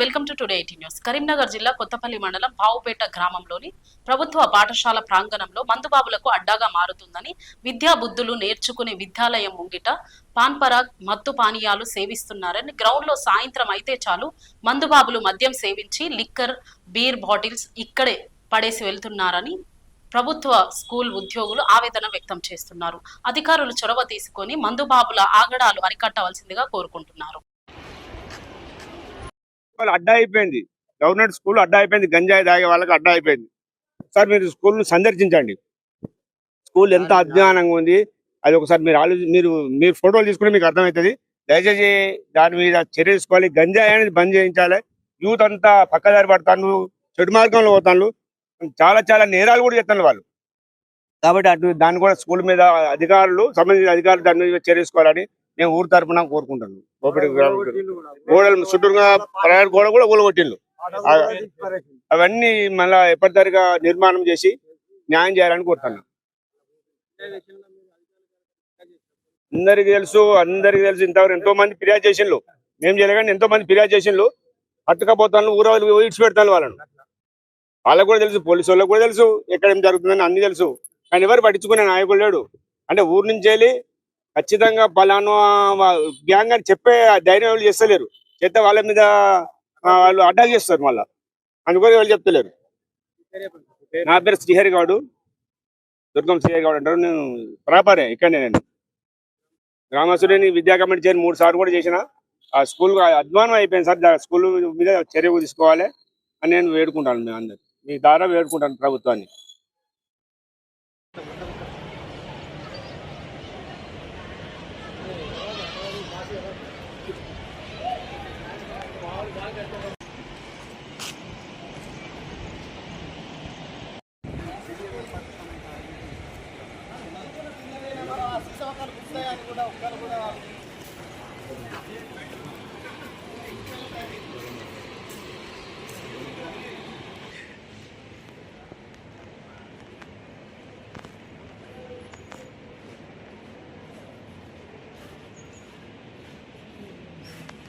Welcome to today eighty news. Karimnagar జిల్లా కొత్తపల్లి మండలం బావుపేట గ్రామంలోని ప్రభుత్వ పాఠశాల ప్రాంగణంలో మందుబాబులకు అడ్డాగా మారుతుందని విద్యా బుద్ధులు నేర్చుకునే విద్యాలయం ముంగిట పాన్పరాగ్ మత్తు పానీయాలు సేవిస్తున్నారని గ్రౌండ్లో సాయంత్రం అయితే చాలు మందుబాబులు మద్యం సేవించి లిక్కర్ బీర్ బాటిల్స్ ఇక్కడే పడేసి వెళ్తున్నారని ప్రభుత్వ స్కూల్ ఉద్యోగులు ఆవేదన వ్యక్తం చేస్తున్నారు. అధికారులు చొరవ తీసుకొని మందుబాబుల ఆగడాలు అరికట్టవలసిందిగా కోరుకుంటున్నారు. వాళ్ళు అడ్డా అయిపోయింది. గవర్నమెంట్ స్కూల్ అడ్డా అయిపోయింది. గంజాయి తాగే వాళ్ళకి అడ్డా అయిపోయింది. సార్ మీరు స్కూల్ సందర్శించండి. స్కూల్ ఎంత అజ్ఞానంగా ఉంది అది ఒకసారి మీరు ఆలోచి మీరు మీరు ఫోటోలు తీసుకుంటే మీకు అర్థమవుతుంది. దయచేసి దాని మీద చర్య తీసుకోవాలి. గంజాయి అనేది బంద్ చేయించాలి. యూత్ అంతా పక్కదారి పడతాను చెడు మార్గంలో పోతాను చాలా చాలా నేరాలు కూడా చేస్తాను వాళ్ళు. కాబట్టి అటు దాన్ని కూడా స్కూల్ మీద అధికారులు సంబంధించిన అధికారులు దాని మీద చర్య తీసుకోవాలని నేను ఊరు తరపున కోరుకుంటాను గోడలు చుట్టూరుగా ప్రయాణ గోడ కూడా కూలగొట్టిండ్రు. అవన్నీ మళ్ళా ఎప్పటిదారిగా నిర్మాణం చేసి న్యాయం చేయాలని కోరుతున్నాను. అందరికి తెలుసు అందరికి తెలుసు ఇంతవరకు ఎంతో మంది ఫిర్యాదు చేసిండ్రు. మేము చేయలేగానే ఎంతో మంది ఫిర్యాదు చేసిండ్రు. పట్టుకపోతాను ఊర ఇడ్చి పెడతాను వాళ్ళను. వాళ్ళకు కూడా తెలుసు పోలీసు వాళ్ళకు కూడా తెలుసు ఎక్కడ ఏం జరుగుతుందని అన్ని తెలుసు. కానీ ఎవరు పట్టించుకునే నాయకుడు లేడు. అంటే ఊరు నుంచి వెళ్ళి ఖచ్చితంగా పలానా గ్యాంగ్ అని చెప్పే ధైర్యం వాళ్ళు చేస్తలేరు. చేస్తే వాళ్ళ మీద వాళ్ళు అటాక్ చేస్తారు మళ్ళా. అందుకని వాళ్ళు చెప్తలేరు. నా పేరు శ్రీహరి గౌడు. దుర్గం శ్రీహరి గౌడ్ అంటారు. నేను ప్రాపరే ఇక్కడనే నేను. గ్రామస్తుడిని విద్యా కమిటీ చేరి మూడు సార్లు కూడా చేసిన. ఆ స్కూల్ అధ్వానం అయిపోయింది సార్. దా- స్కూల్ మీద చర్య తీసుకోవాలి అని నేను వేడుకుంటాను మేము అందరు మీ ద్వారా వేడుకుంటాను ప్రభుత్వాన్ని.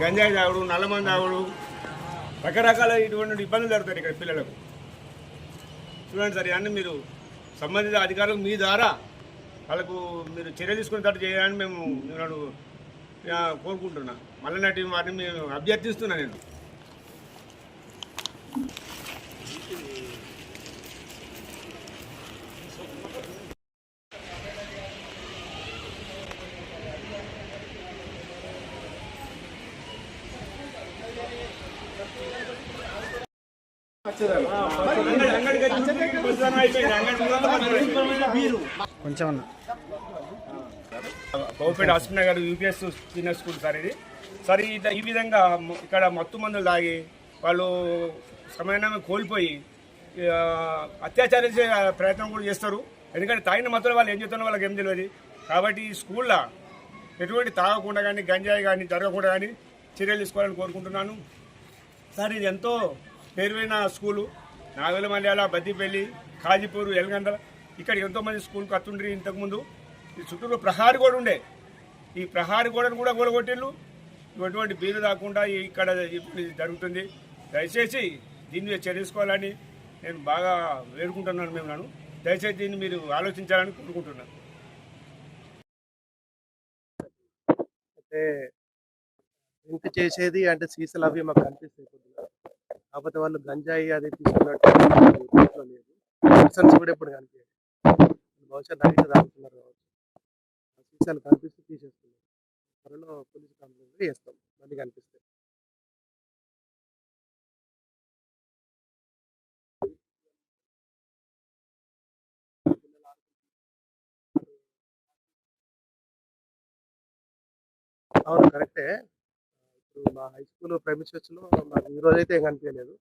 గంజాయి తాగుడు నల్లమంది తాగుడు. రకరకాల ఇటువంటి ఇబ్బందులు జరుగుతాయి ఇక్కడ పిల్లలకు. చూడండి సార్ ఇవన్నీ మీరు సంబంధిత అధికారులకు మీ ద్వారా వాళ్ళకు మీరు చర్య తీసుకునేటట్టు చేయాలని మేము నేను కోరుకుంటున్నా. మళ్ళీ నటి వారిని మేము అభ్యర్థిస్తున్నా నేను. కొంచెం అన్న బహుపేట హస్బెండ్ నగర్ యూపీఎస్ సీనియర్ స్కూల్ సార్ ఇది. సార్ ఈ ఈ విధంగా ఇక్కడ మత్తు మందులు తాగి వాళ్ళు సమయాన్ని కోల్పోయి అత్యాచారం చేసే ప్రయత్నం కూడా చేస్తారు. ఎందుకంటే తాగిన మత్తులు వాళ్ళు ఏం చేస్తున్నారో వాళ్ళకి ఏం తెలియదు. కాబట్టి ఈ స్కూల్లో ఎటువంటి తాగకుండా కానీ గంజాయి కానీ జరగకుండా కానీ చర్యలు తీసుకోవాలని కోరుకుంటున్నాను. సార్ ఇది ఎంతో పేరువైన స్కూలు నాగల మండల బద్దిపల్లి కాజీపూర్ ఎల్గండల ఇక్కడ ఎంతోమంది స్కూల్కి వస్తుండ్రి ఇంతకుముందు. ఈ చుట్టూరు ప్రహారీ గోడ ఉండే. ఈ ప్రహారీ గోడను కూడా గోలగొట్టిళ్ళు ఇటువంటి బీరు రాకుండా ఇక్కడ ఇప్పుడు జరుగుతుంది. దయచేసి దీని మీద చర్య నేను బాగా వేడుకుంటున్నాను మేము నన్ను దయచేసి దీన్ని మీరు ఆలోచించాలని కోరుకుంటున్నాను. అయితే డ్రింక్ చేసేది అంటే సీసలు అవి మాకు కనిపిస్తాయి కాకపోతే వాళ్ళు గంజాయి అది తీసుకున్నట్టు లేదు. పర్సన్స్ కూడా ఎప్పుడు కనిపించారు బహుశా నైట్ తాగుతున్నారు ఆ సీసాలు కనిపిస్తే తీసేస్తున్నారు త్వరలో పోలీస్ కంప్లైంట్ కూడా చేస్తాం. మళ్ళీ కనిపిస్తే. అవును కరెక్టే. మా హై స్కూల్ ప్రైమరీస్లో మాకు ఈ రోజు అయితే ఏం కనిపించలేదు.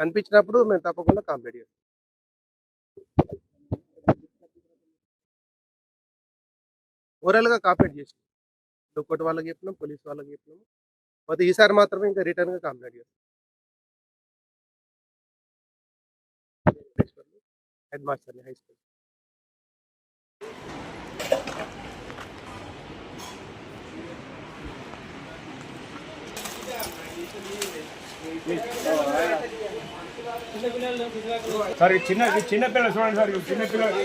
కనిపించినప్పుడు మేము తప్పకుండా కంప్లీట్ చేస్తాం. ఓవరాల్గా కాంప్లీట్ చేసినాం. డుక్కటి వాళ్ళకి చెప్పినాం పోలీస్ వాళ్ళకి చెప్పినాం. పోతే ఈసారి మాత్రమే ఇంకా రిటర్న్గా కంప్లీట్ చేస్తాం. హెడ్ మాస్టర్ని హై స్కూల్ సార్ ఈ చిన్న చిన్న పిల్లలు చూడండి సార్ ఈ చిన్న పిల్లలు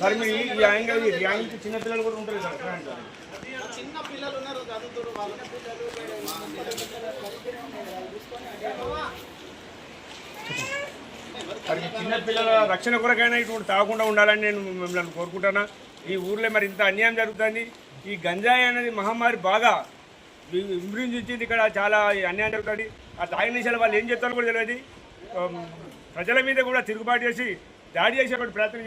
సార్ మీరు ఈ- ఈ యాంగిల్ ఈ యాంగిల్కి చిన్న పిల్లలు కూడా ఉంటారు సార్ చూడండి సార్. మరి ఈ చిన్న పిల్లల రక్షణ కొరకైనా ఇటువంటి తాగకుండా ఉండాలని నేను మిమ్మల్ని కోరుకుంటున్నా. ఈ ఊర్లో మరి ఇంత అన్యాయం జరుగుతుంది. ఈ గంజాయి అనేది మహమ్మారి బాగా విమృంజించింది ఇక్కడ చాలా అన్యాయం జరుగుతుంది ఆ తాగిన విషయాలు వాళ్ళు ఏం చేస్తారో కూడా తెలియదు. ప్రజల మీద కూడా తిరుగుబాటు చేసి దాడి చేసేటువంటి ప్రయత్నం